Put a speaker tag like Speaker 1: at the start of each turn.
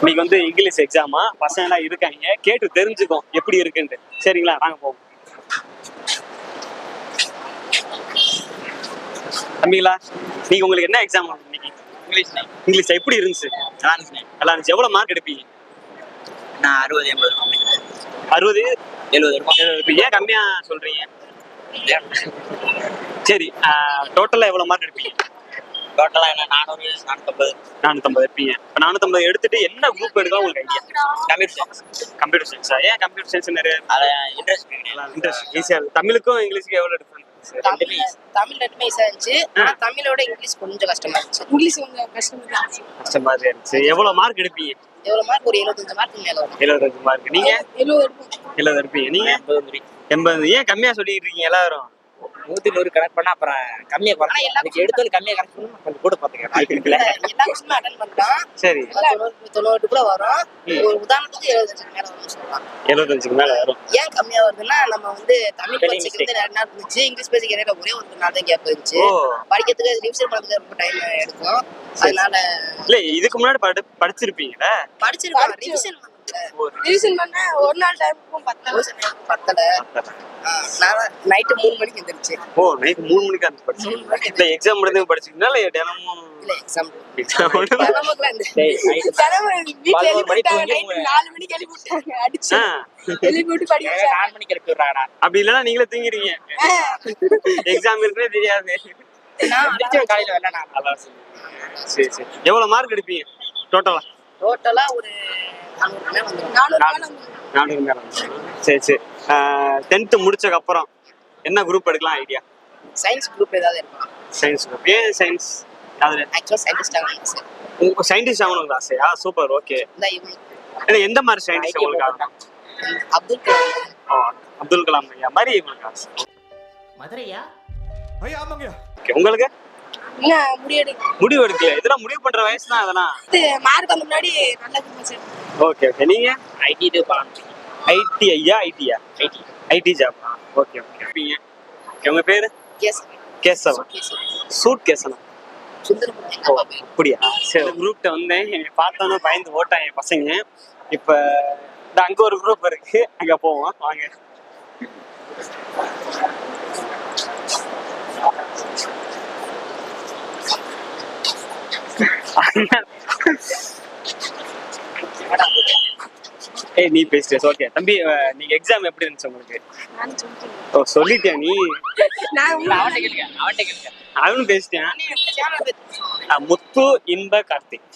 Speaker 1: இன்னைக்கு வந்து இங்கிலீஷ் எக்ஸாமா பசங்க எல்லாம் இருக்காங்க. கேட்டு தெரிஞ்சுக்கோ எப்படி இருக்குன்ட்டு. சரிங்களா? வாங்க போவோம். தம்பிங்களா நீங்க உங்களுக்கு என்ன எக்ஸாம் இன்னைக்கு?
Speaker 2: English
Speaker 1: English? எப்படி இருந்துச்சு?
Speaker 2: நல்லா இருந்துச்சு.
Speaker 1: நல்லா இருந்துச்சு. எவ்வளவு மார்க் எடுப்பீங்க?
Speaker 2: நான் அறுபது எண்பது
Speaker 1: அறுபது?
Speaker 2: எழுபது ரூபாய்
Speaker 1: எழுபது ஏன் கம்மியா சொல்றீங்க? சரி டோட்டலா எவ்வளவு மார்க் எடுப்பீங்க?
Speaker 2: டோட்டலாக என்ன நானூறு நானூற்றம்பது
Speaker 1: நானூத்தம்பது எடுப்பீங்க இப்போ நானூத்தம்பது எடுத்துட்டு என்ன குரூப் எடுக்கலாம் உங்களுக்கு ஐடியா
Speaker 2: கம்ப்யூட்டர் சயின்ஸ்
Speaker 1: கம்ப்யூட்டர் சயின்ஸா ஏன் கம்ப்யூட்டர் சயின்ஸ் நிறைய?
Speaker 2: இன்ட்ரெஸ்ட்
Speaker 1: இன்ட்ரெஸ்ட் ஈஸியா இருக்கு. தமிழுக்கும் இங்கிலீஷ்க்கும் எவ்வளவு டிஃபரன்ஸ்
Speaker 3: தமிழ் தமிழ் ரெண்டுமே ஈஸியா இருந்துச்சு. ஆனா தமிழோட இங்கிலீஷ் கொஞ்சம் கஷ்டமா இருந்துச்சு.
Speaker 4: இங்கிலீஷ் கொஞ்சம் கஷ்டமா இருந்துச்சு.
Speaker 1: கஷ்டமா தான் இருந்துச்சு. எவ்வளவு மார்க் எடுப்பீங்க?
Speaker 3: எவ்வளவு மார்க் ஒரு எழுபத்தஞ்சு மார்க் மேல வரும்.
Speaker 1: எழுபத்தஞ்சு மார்க் நீங்க?
Speaker 4: எழுபது
Speaker 1: எழுபது இருப்பீங்க. நீங்க?
Speaker 2: எண்பது
Speaker 1: ஏன் கம்மியா சொல்லிட்டு இருக்கீங்க எல்லாரும்?
Speaker 2: நூற்றி நூறு கணக்கு பண்ணால் அப்புறம் குறைக்கும்
Speaker 3: எல்லா
Speaker 2: அதுக்கு எடுத்தோன்னு கம்மியாக கணக்கு பண்ணா கொஞ்சம் கூட பார்த்துக்க வாய்ப்பு இருக்குல்ல?
Speaker 3: எல்லா அட்டன் பண்ணிட்டான்
Speaker 1: சரி.
Speaker 3: தொண்ணூறு தொண்ணூறு கூட வரும். ஒரு உதாரணத்துக்கு மேல
Speaker 1: எழுபத்தஞ்சுக்கு மேல வரும்.
Speaker 3: ஏன் கம்மியா வருதுன்னா நம்ம வந்து தமிழ் படிச்சுக்கிறது ரெண்டு நாள் இருந்துச்சு. இங்கிலீஷ் பேசிக்க இடையில ஒரே ஒரு நாள் தான் கேப் இருந்துச்சு. படிக்கிறதுக்கு ரிவிஷன் பண்ணுறதுக்கு ரொம்ப டைம் எடுக்கும். அதனால
Speaker 1: இல்ல இதுக்கு முன்னாடி படி படிச்சிருப்பீங்கல்ல?
Speaker 3: படிச்சிருக்கோம்.
Speaker 4: படிச்சு-
Speaker 3: ரிவிஷன்
Speaker 4: ரிவிஷன் பண்ண ஒரு நாள் டைமுக்கும் பத்தல.
Speaker 3: பத்தல. நான் நைட்டு மூணு மணிக்கு எந்திரிச்சு.
Speaker 1: ஓ நைட் மூணு மணிக்கு அந்த படிச்சீங்க இல்ல எக்ஸாம் முடிஞ்சு படிச்சீங்களா இல்ல தினமும்
Speaker 3: இல்ல எக்ஸாம்
Speaker 1: எக்ஸாம்
Speaker 4: தினமும் வீட்டுல
Speaker 2: பதினோரு
Speaker 4: எழுப்பி நாலு மணிக்கு எழுப்பி விட்டாங்க அடிச்சு. எழுப்பி விட்டு படிக்க.
Speaker 2: நாலு மணிக்கு எழுப்பி விடுறாங்கடா
Speaker 1: அப்படி இல்லைன்னா நீங்களே தூங்கிடுவீங்க. எக்ஸாம் இருக்குன்னே தெரியாது.
Speaker 3: நான்
Speaker 2: காலையில்
Speaker 1: சரி. சரி சரி. எவ்வளவு மார்க் எடுப்பீங்க? டோட்டலா
Speaker 3: டோட்டலா ஒரு நானூறு
Speaker 4: மேல?
Speaker 1: சரி சரி. டென்த்து முடிச்சதுக்கு அப்புறம் என்ன குரூப் எடுக்கலாம் ஐடியா
Speaker 3: சயின்ஸ் குரூப் ஏதாவது இருக்கும்
Speaker 1: சயின்ஸ் குரூப் ஏன் சயின்ஸ் அதுல
Speaker 3: ஆக்சுவலா சயின்டிஸ்ட் ஆகணும் சார்
Speaker 1: உங்க சயின்டிஸ்ட் ஆகணுங்களா ஆசையா சூப்பர் ஓகே எந்த மாதிரி சயின்டிஸ்ட் உங்களுக்கு ஆகணும்
Speaker 3: அப்துல் கலாம்.
Speaker 1: அப்துல் கலாம் ஐயா மாதிரி உங்களுக்கு ஆசை.
Speaker 2: மதுரையா?
Speaker 5: ஐயா ஆமாங்கய்யா.
Speaker 1: ஓகே உங்களுக்கு?
Speaker 4: என்ன முடியெடு
Speaker 1: முடிவு எடுக்கல இதெல்லாம் முடிவு பண்ற வயசு தான் அதெல்லாம்
Speaker 4: மார்க் முன்னாடி நல்ல
Speaker 1: ஓகே ஓகே நீங்க?
Speaker 2: ஐடி இது
Speaker 1: ஐடி ஐயா? Idea
Speaker 2: IT
Speaker 1: IT job okay okay okay உங்க பேரு? கேசவன். சூட் கேசவன். அப்படியா? சரி குரூப்ல வந்தேன் என்னை பார்த்தோன்னே பயந்து ஓட்டாங்க என் பசங்க. இப்ப அங்க ஒரு குரூப் இருக்கு. அங்க போவோம். வாங்க. ஏய் நீ பேசிட்டு ஓகே தம்பி நீங்க எக்ஸாம் எப்படி இருந்துச்சு உங்களுக்கு? ஓ சொல்லிட்டியா நீ? அவனும் பேசிட்டேன் முத்து இன்ப கார்த்திக்.